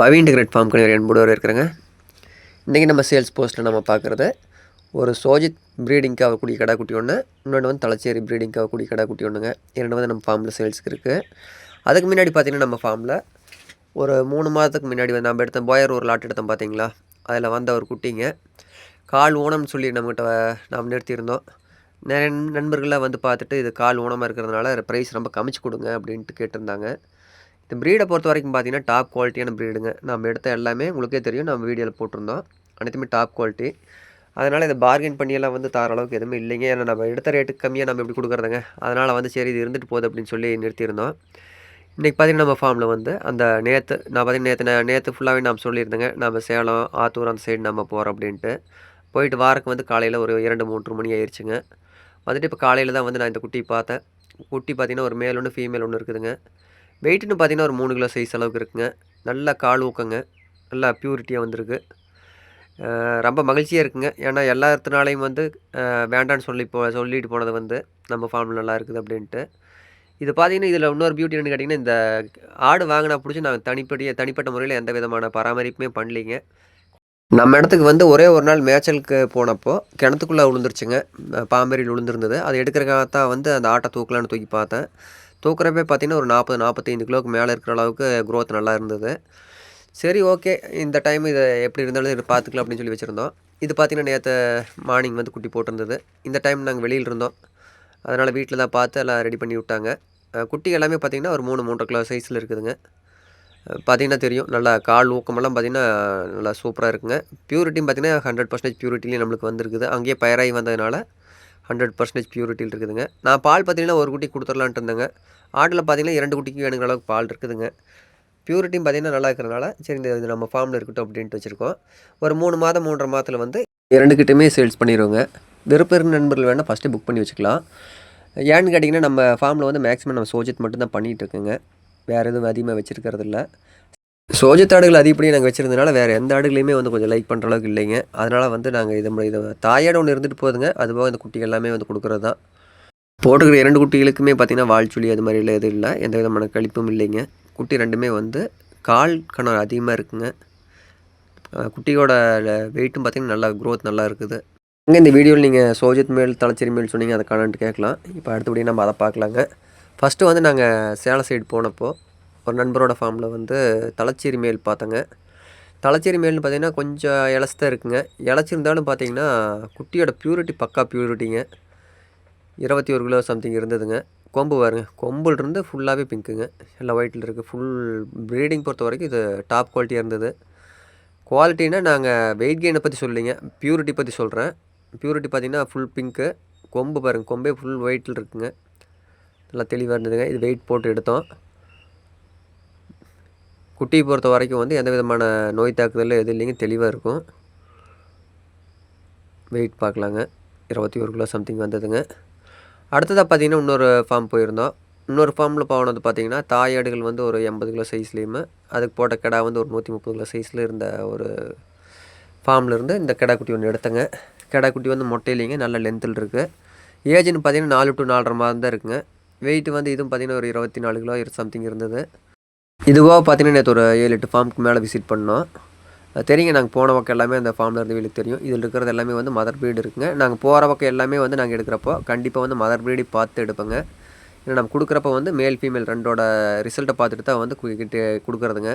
பவி integrate form கணிவர் என்போடு இருக்கிறேங்க. இன்றைக்கி நம்ம சேல்ஸ் போஸ்ட்டில் நம்ம பார்க்குறது ஒரு சோஜித் ப்ரீடிங்க்கு ஆகக்கூடிய கடை குட்டி ஒன்று இன்னொன்று வந்து தலைச்சேரி ப்ரீடிங்க்கு ஆகக்கூடிய கடை குட்டி ஒன்றுங்க இரண்டு வந்து நம்ம ஃபார்மில் சேல்ஸுக்கு இருக்குது அதுக்கு முன்னாடி பார்த்திங்கன்னா நம்ம ஃபார்மில் ஒரு மூணு மாதத்துக்கு முன்னாடி வந்து நம்ம எடுத்த போயர் ஒரு லாட் எடுத்தோம் பார்த்தீங்களா அதில் வந்த ஒரு குட்டிங்க. கால் ஊனம்னு சொல்லி நம்மகிட்ட நாம் நிறுத்தியிருந்தோம். நிறைய நண்பர்களாக வந்து பார்த்துட்டு இது கால் ஊனமாக இருக்கிறதுனால ப்ரைஸ் ரொம்ப கமிச்சு கொடுங்க அப்படின்ட்டு கேட்டிருந்தாங்க. இந்த ப்ரீடை பொறுத்த வரைக்கும் பார்த்தீங்கன்னா டாப் குவாலிட்டியான ப்ரீடுங்க நம்ம எடுத்த எல்லாமே உங்களுக்கே தெரியும். நம்ம வீடியோவில் போட்டிருந்தோம். அனைத்துமே டாப் குவாலிட்டி அதனால் இதை பார்கெயின் பண்ணியெல்லாம் வந்து தார அளவுக்கு எதுவுமே இல்லைங்க. ஏன்னா நம்ம எடுத்த ரேட்டுக்கு கம்மியாக நம்ம எப்படி கொடுக்குறதுங்க? அதனால் வந்து சரி இது இருந்துட்டு போகுது அப்படின்னு சொல்லி நிறுத்தியிருந்தோம். இன்றைக்கி பார்த்திங்கன்னா நம்ம ஃபார்மில் வந்து அந்த நேற்று நான் பார்த்திங்கன்னா நேற்று நேற்று ஃபுல்லாகவே நாம் சொல்லியிருந்தேங்க. நம்ம சேலம் ஆத்தூர் அந்த சைடு நம்ம போகிறோம் அப்படின்ட்டு. போயிட்டு வாரக்கு வந்து காலையில் ஒரு இரண்டு மூன்று மணி ஆயிடுச்சுங்க வந்துட்டு இப்போ காலையில் தான் வந்து நான் இந்த குட்டியை பார்த்தேன். குட்டி பார்த்திங்கன்னா ஒரு மேல் ஒன்று ஃபீமேல் ஒன்று இருக்குதுங்க. வெயிட்டுன்னு பார்த்தீங்கன்னா ஒரு மூணு கிலோ சைஸ் அளவுக்கு இருக்குங்க. நல்லா கால் ஊக்கங்க. நல்லா ப்யூரிட்டியாக வந்திருக்கு. ரொம்ப மகிழ்ச்சியாக இருக்குங்க. ஏன்னா எல்லாத்தினாலையும் வந்து வேண்டான்னு சொல்லி போ சொல்லிட்டு போனது வந்து நம்ம ஃபார்மில் நல்லா இருக்குது அப்படின்ட்டு. இது பார்த்தீங்கன்னா இதில் இன்னொரு பியூட்டி என்னன்னு கேட்டிங்கன்னா இந்த ஆடு வாங்கினா பிடிச்சி நாங்கள் தனிப்படிய தனிப்பட்ட முறையில் எந்த விதமான பராமரிப்புமே பண்ணலிங்க. நம்ம இடத்துக்கு வந்து ஒரே ஒரு நாள் மேய்ச்சலுக்கு போனப்போ கிணத்துக்குள்ளே விழுந்துருச்சுங்க பாம்பேரியில் விழுந்துருந்தது அதை எடுக்கிறக்காக தான் வந்து அந்த ஆட்டை தூக்கலான்னு தூக்கி பார்த்தேன். தூக்குறப்பே பார்த்திங்கன்னா ஒரு நாற்பது நாற்பத்தைந்து கிலோக்கு மேலே இருக்கிற அளவுக்கு க்ரோத் நல்லா இருந்தது. சரி ஓகே இந்த டைம் இதை எப்படி இருந்தாலும் இதை பார்த்துக்கலாம் அப்படின்னு சொல்லி வச்சுருந்தோம். இது பார்த்திங்கன்னா நேற்று மார்னிங் வந்து குட்டி போட்டிருந்தது. இந்த டைம் நாங்கள் வெளியில் இருந்தோம். அதனால் வீட்டில் தான் பார்த்து எல்லாம் ரெடி பண்ணி விட்டாங்க. குட்டி எல்லாமே பார்த்திங்கன்னா ஒரு மூணு மூன்றரை கிலோ சைஸில் இருக்குதுங்க. பார்த்திங்கன்னா தெரியும். நல்லா கால் ஊக்கமெல்லாம் பார்த்திங்கன்னா நல்லா சூப்பராக இருக்குங்க. ப்யூரிட்டியும் பார்த்திங்கன்னா ஹண்ட்ரட் பர்சன்டேஜ் ப்யூரிட்டிலையும் நம்மளுக்கு வந்திருக்குது. அங்கேயே பயராகி வந்ததுனால ஹண்ட்ரட் பர்சன்டேஜ் பியூரிட்டியில் இருக்குதுங்க. நான் பால் பார்த்தீங்கன்னா ஒரு குட்டி கொடுத்துடலான்ட்டு இருந்தேங்க. ஆட்டில் பார்த்திங்கன்னா இரண்டு குட்டிக்கு வேணுங்கிற அளவுக்கு பால் இருக்குதுங்க. பியூரிட்டியும் பார்த்திங்கன்னா நல்லா இருக்கிறனால சரி இந்த இது நம்ம ஃபார்மில் இருக்கட்டும் அப்படின்ட்டு வச்சுருக்கோம். ஒரு மூணு மாதம் மூன்றரை மாதத்தில் வந்து இரண்டுக்கிட்டையுமே சேல்ஸ் பண்ணிடுவோங்க விருப்பம் நண்பர்கள் வேணால் ஃபஸ்ட்டு புக் பண்ணி வச்சுக்கலாம். ஏன்னு கேட்டிங்கன்னா நம்ம ஃபார்மில் வந்து மேக்ஸிமம் நம்ம சோஜித் மட்டும்தான் பண்ணிகிட்டு இருக்குங்க. வேறு எதுவும் அதிகமாக வச்சுருக்கிறது இல்லை சோஜித் ஆடுகள் அதிகப்படியாக நாங்கள் வச்சுருந்தனால வேறு எந்த ஆடுகளையுமே வந்து கொஞ்சம் லைக் பண்ணுற அளவுக்கு இல்லைங்க. அதனால் வந்து நாங்கள் இதை இதை தாயாடு ஒன்று இருந்துட்டு போகுதுங்க அதுபோக இந்த குட்டிகள் எல்லாமே வந்து கொடுக்குறது. தான் போட்டுக்கிற இரண்டு குட்டிகளுக்குமே பார்த்திங்கன்னா வால்ச்சுளி அது மாதிரிலாம் எதுவும் இல்லை. எந்த விதமான கழிப்பும் இல்லைங்க. குட்டி ரெண்டுமே வந்து கால் கணம் அதிகமாக இருக்குங்க. குட்டியோட வெயிட்டும் பார்த்திங்கன்னா நல்லா க்ரோத் நல்லா இருக்குது. இங்கே இந்த வீடியோவில் நீங்கள் சோஜித் மேல் தலைச்சேரி மேல் சொன்னீங்க அதை காணன்ட்டு கேட்கலாம். இப்போ அடுத்தபடி நம்ம அதை பார்க்கலாங்க. ஃபஸ்ட்டு வந்து நாங்கள் சேலம் சைடு போனப்போ ஒரு நண்பரோட ஃபார்மில் வந்து தலைச்சேரி மேல் பார்த்தோங்க. தலைச்சேரி மேல்னு பார்த்தீங்கன்னா கொஞ்சம் இலச்சதாக இருக்குங்க. இலச்சிருந்தாலும் பார்த்தீங்கன்னா குட்டியோட ப்யூரிட்டி பக்கா ப்யூரிட்டிங்க இருபத்தி ஒரு கிலோ சம்திங் இருந்ததுங்க. கொம்பு பாருங்க. கொம்புலேருந்து ஃபுல்லாகவே பிங்க்குங்க எல்லாம் ஒயிட்டில் இருக்குது ஃபுல் ப்ரீடிங் பொறுத்த வரைக்கும் இது டாப் குவாலிட்டியாக இருந்தது. குவாலிட்டினா நாங்கள் வெயிட் கெயினை பற்றி சொல்லிங்க ப்யூரிட்டி பற்றி சொல்கிறேன் ப்யூரிட்டி பார்த்திங்கன்னா ஃபுல் பிங்க்கு கொம்பு பாருங்கள் கொம்பே ஃபுல் ஒயிட்டில் இருக்குங்க. நல்லா தெளிவாக இருந்ததுங்க. இது வெயிட் போட்டு எடுத்தோம். குட்டியை பொறுத்த வரைக்கும் வந்து எந்த விதமான நோய் தாக்குதல் எது இல்லைங்க. தெளிவாக இருக்கும். வெயிட் பார்க்கலாங்க. இருபத்தி ஒரு கிலோ சம்திங் வந்ததுங்க. அடுத்ததாக பார்த்திங்கன்னா இன்னொரு ஃபார்ம் போயிருந்தோம். இன்னொரு ஃபார்மில் போனது பார்த்திங்கன்னா தாயாடுகள் வந்து ஒரு எண்பது கிலோ சைஸ்லேயுமே அதுக்கு போட்ட கிடா வந்து ஒரு நூற்றி முப்பது கிலோ சைஸில் இருந்த ஒரு ஃபார்ம்லேருந்து இந்த கிடா குட்டி ஒன்று எடுத்தேங்க. கிடா குட்டி வந்து மொட்டையிலேங்க நல்ல லென்த்தில் இருக்குது ஏஜ்னு பார்த்திங்கன்னா நாலு டு நாலரை மாதம் தான் இருக்குங்க. வெயிட் வந்து இதுவும் பார்த்திங்கன்னா ஒரு இருபத்தி நாலு கிலோ சம்திங் இருந்தது. இதுவாக பார்த்தீங்கன்னா நேற்று ஒரு ஏழு எட்டு ஃபார்முக்கு மேலே விசிட் பண்ணோம். தெரியுங்க நாங்கள் போன பக்கம் எல்லாமே அந்த ஃபார்மில் இருந்து வெளியே தெரியும். இதில் இருக்கிறது எல்லாமே வந்து மதர் ப்ரீடு இருக்குங்க. நாங்கள் போகிற பக்கம் எல்லாமே வந்து நாங்கள் எடுக்கிறப்போ கண்டிப்பாக வந்து மதர் ப்ரீடு பார்த்து எடுப்போங்க. ஏன்னா நம்ம கொடுக்குறப்ப வந்து மேல் ஃபீமேல் ரெண்டோட ரிசல்ட்டை பார்த்துட்டு தான் வந்து கிட்டே கொடுக்குறதுங்க.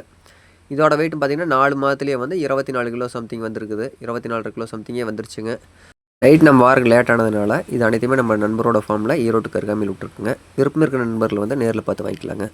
இதோட வெயிட் பார்த்திங்கன்னா நாலு மாதத்துலேயே வந்து இருபத்தி நாலு கிலோ சம்திங் வந்துருக்குது. இருபத்தி நாலு கிலோ சம்திங்கே வந்துருச்சுங்க. நைட் நம்ம வாரக்கு லேட் ஆனதுனால இது அனைத்துமே நம்ம நண்பரோட ஃபார்மில் ஈரோட்டுக்கு அருகாமையில் விட்டுருக்குங்க. விருப்பம் இருக்கிற நண்பர்கள் வந்து நேரில் பார்த்து வாங்கிக்கலாங்க.